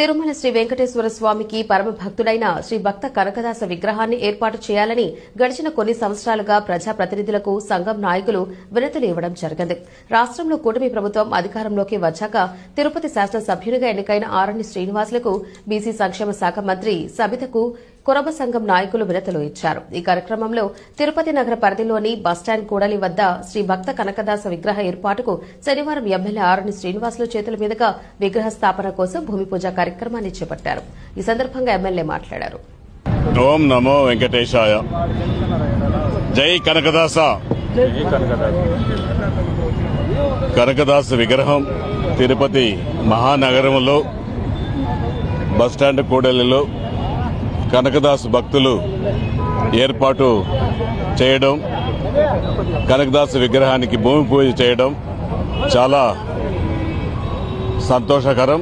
తిరుమల శ్రీ వెంకటేశ్వర స్వామికి పరమ భక్తుడైన శ్రీ భక్త కనకదాస విగ్రహాన్ని ఏర్పాటు చేయాలని గడిచిన కొన్ని సంవత్సరాలుగా ప్రజాప్రతినిధులకు సంఘం నాయకులు వినతులు ఇవ్వడం జరిగింది. రాష్ట్రంలో కూటమి ప్రభుత్వం అధికారంలోకి వచ్చాక తిరుపతి శాసనసభ్యునిగా ఎన్నికైన ఆరణి శ్రీనివాసులకు బీసీ సంక్షేమ శాఖ మంత్రి సబితకు కురబ సంఘం నాయకులు వినతులు ఇచ్చారు. ఈ కార్యక్రమంలో తిరుపతి నగర పరిధిలోని బస్టాండ్ కూడలి వద్ద శ్రీ భక్త కనకదాస విగ్రహ ఏర్పాటుకు శనివారం ఎమ్మెల్యే ఆరుని శ్రీనివాసులు చేతుల మీదుగా విగ్రహ స్థాపన కోసం భూమి పూజ కార్యక్రమాన్ని చేపట్టారు. ఈ సందర్భంగా ఎమ్మెల్యే మాట్లాడారు. ఓం నమో వెంకటేశాయ. జై కనకదాస. కనకదాస విగ్రహం తిరుపతి మహానగరంలో బస్టాండ్ కూడలిలో కనకదాస్ భక్తులు ఏర్పాటు చేయడం కనకదాస్ విగ్రహానికి భూమి పూజ చేయడం చాలా సంతోషకరం.